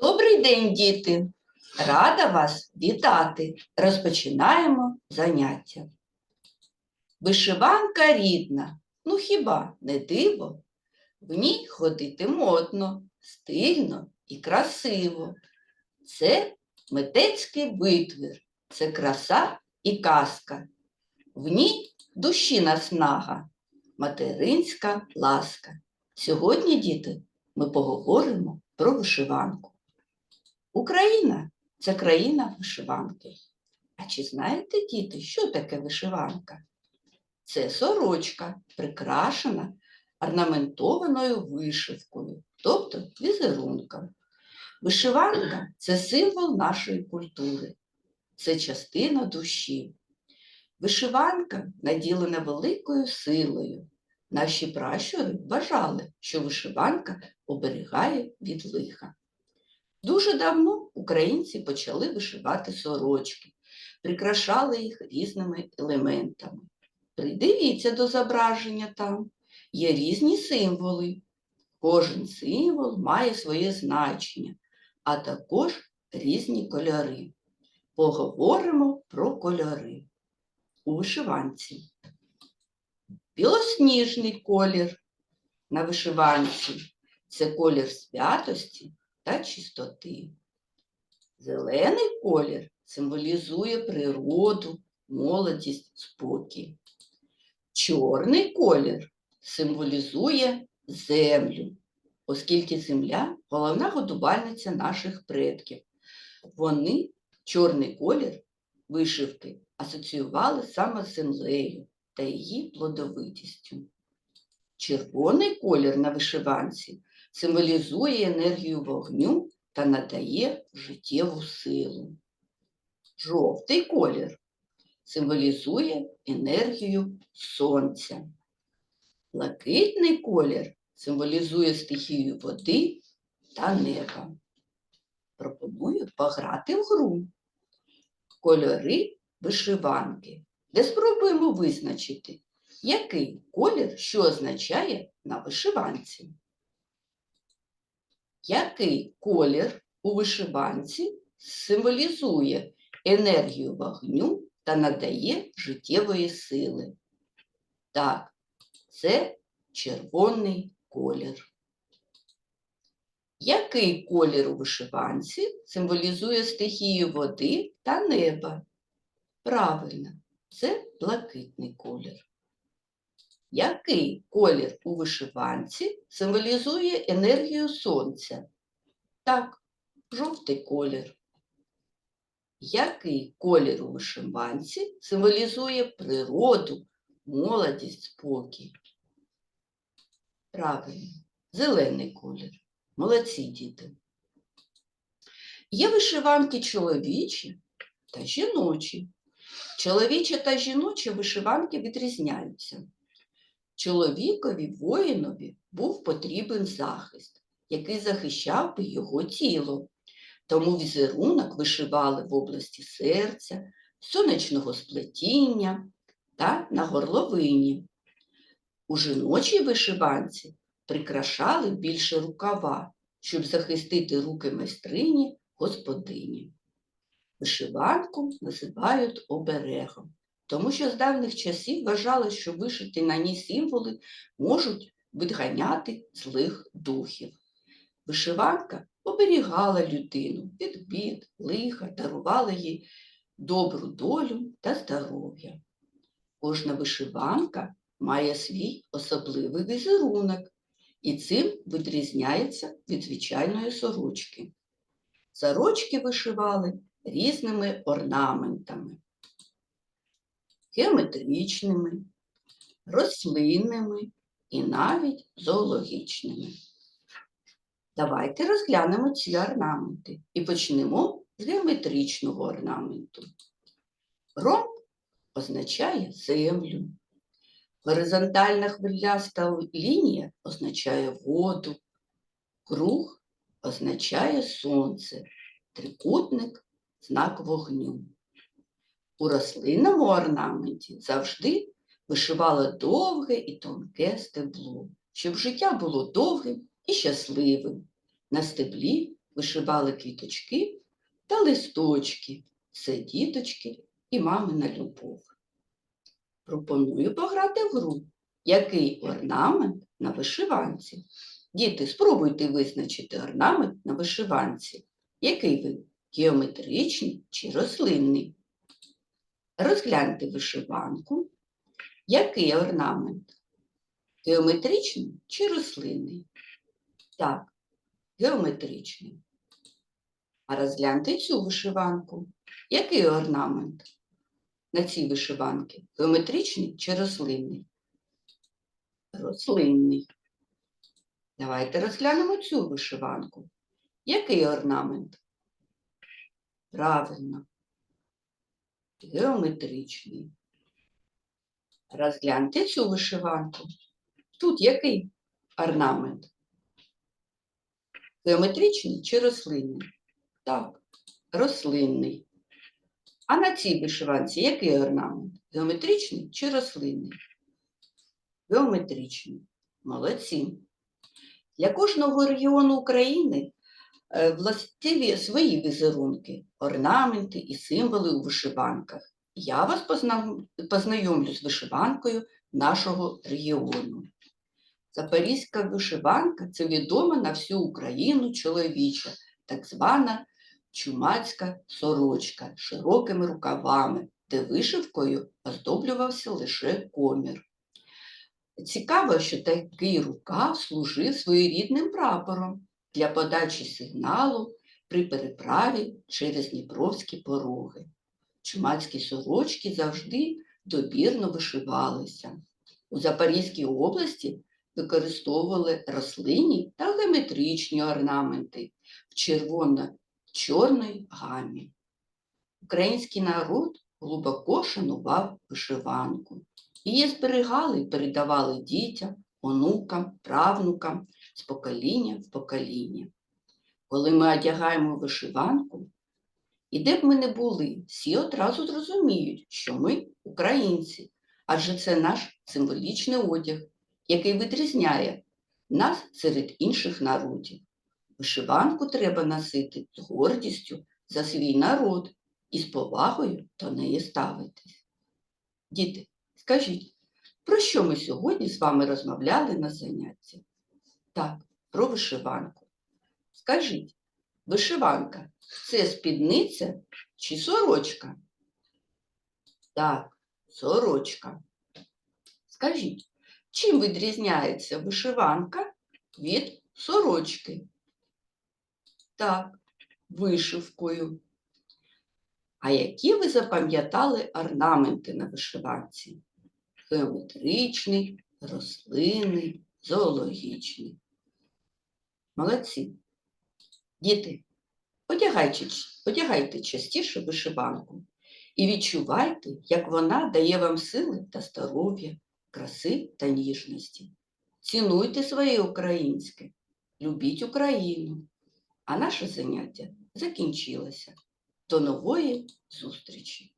Добрий день, діти! Рада вас вітати. Розпочинаємо заняття. Вишиванка рідна, ну хіба не диво? В ній ходити модно, стильно і красиво. Це митецький витвір, це краса і казка. В ній душі наснага, материнська ласка. Сьогодні, діти, ми поговоримо про вишиванку. Україна це країна вишиванки. А чи знаєте, діти, що таке вишиванка? Це сорочка, прикрашена орнаментованою вишивкою, тобто візерунком. Вишиванка це символ нашої культури, це частина душі. Вишиванка наділена великою силою. Наші пращури вважали, що вишиванка оберігає від лиха. Дуже давно українці почали вишивати сорочки, прикрашали їх різними елементами. Придивіться до зображення там. Є різні символи. Кожен символ має своє значення, а також різні кольори. Поговоримо про кольори у вишиванці. Білосніжний колір на вишиванці це колір святості та чистоти. Зелений колір символізує природу, молодість, спокій. Чорний колір символізує землю, оскільки земля головна годувальниця наших предків. Вони чорний колір вишивки асоціювали саме з землею та її плодовитістю. Червоний колір на вишиванці символізує енергію вогню та надає життєву силу. Жовтий колір символізує енергію сонця. Блакитний колір символізує стихію води та неба. Пропоную пограти в гру. Кольори вишиванки, де спробуємо визначити, який колір що означає на вишиванці. Який колір у вишиванці символізує енергію вогню та надає життєвої сили? Так, це червоний колір. Який колір у вишиванці символізує стихію води та неба? Правильно, це блакитний колір. Який колір у вишиванці символізує енергію сонця? Так, жовтий колір. Який колір у вишиванці символізує природу, молодість, спокій? Правильно, зелений колір. Молодці діти. Є вишиванки чоловічі та жіночі. Чоловічі та жіночі вишиванки відрізняються. Чоловікові воїнові був потрібен захист, який захищав би його тіло. Тому візерунок вишивали в області серця, сонячного сплетіння та на горловині. У жіночій вишиванці прикрашали більше рукава, щоб захистити руки майстрині господині. Вишиванку називають оберегом, тому що з давніх часів вважали, що вишиті на ній символи можуть відганяти злих духів. Вишиванка оберігала людину від бід, лиха, дарувала їй добру долю та здоров'я. Кожна вишиванка має свій особливий візерунок і цим відрізняється від звичайної сорочки. Сорочки вишивали різними орнаментами, геометричними, рослинними і навіть зоологічними. Давайте розглянемо ці орнаменти і почнемо з геометричного орнаменту. Ромб означає землю. Горизонтальна хвиляста лінія означає воду, круг означає сонце, трикутник знак вогню. У рослинному орнаменті завжди вишивало довге і тонке стебло, щоб життя було довгим і щасливим. На стеблі вишивали квіточки та листочки. Це діточки і мамина любов. Пропоную пограти в гру. Який орнамент на вишиванці? Діти, спробуйте визначити орнамент на вишиванці. Який він? Геометричний чи рослинний? Розгляньте вишиванку. Який орнамент? Геометричний чи рослинний? Так, геометричний. А розгляньте цю вишиванку. Який орнамент на цій вишиванці? Геометричний чи рослинний? Рослинний. Давайте розглянемо цю вишиванку. Який орнамент? Правильно. Геометричний. Розгляньте цю вишиванку. Тут який орнамент? Геометричний чи рослинний? Так, рослинний. А на цій вишиванці який орнамент? Геометричний чи рослинний? Геометричний. Молодці. Для кожного регіону України властиві свої візерунки, орнаменти і символи у вишиванках. Я вас познайомлю з вишиванкою нашого регіону. Запорізька вишиванка це відома на всю Україну чоловіча, так звана чумацька сорочка з широкими рукавами, де вишивкою оздоблювався лише комір. Цікаво, що такий рукав служив своєрідним прапором для подачі сигналу при переправі через Дніпровські пороги. Чумацькі сорочки завжди добірно вишивалися. У Запорізькій області використовували рослинні та геометричні орнаменти в червоно-чорної гамі. Український народ глибоко шанував вишиванку. Її зберігали і передавали дітям, онукам, правнукам з покоління в покоління. Коли ми одягаємо вишиванку, і де б ми не були, всі одразу зрозуміють, що ми українці, адже це наш символічний одяг, який відрізняє нас серед інших народів. Вишиванку треба носити з гордістю за свій народ і з повагою до неї ставитись. Діти, скажіть, про що ми сьогодні з вами розмовляли на занятті? Так, про вишиванку. Скажіть, вишиванка це спідниця чи сорочка? Так, сорочка. Скажіть, чим відрізняється вишиванка від сорочки? Так, вишивкою. А які ви запам'ятали орнаменти на вишиванці? Геометричний, рослинний, зоологічний. Молодці. Діти, одягайте, одягайте частіше вишиванку і відчувайте, як вона дає вам сили та здоров'я, краси та ніжності. Цінуйте своє українське, любіть Україну. А наше заняття закінчилося. До нової зустрічі!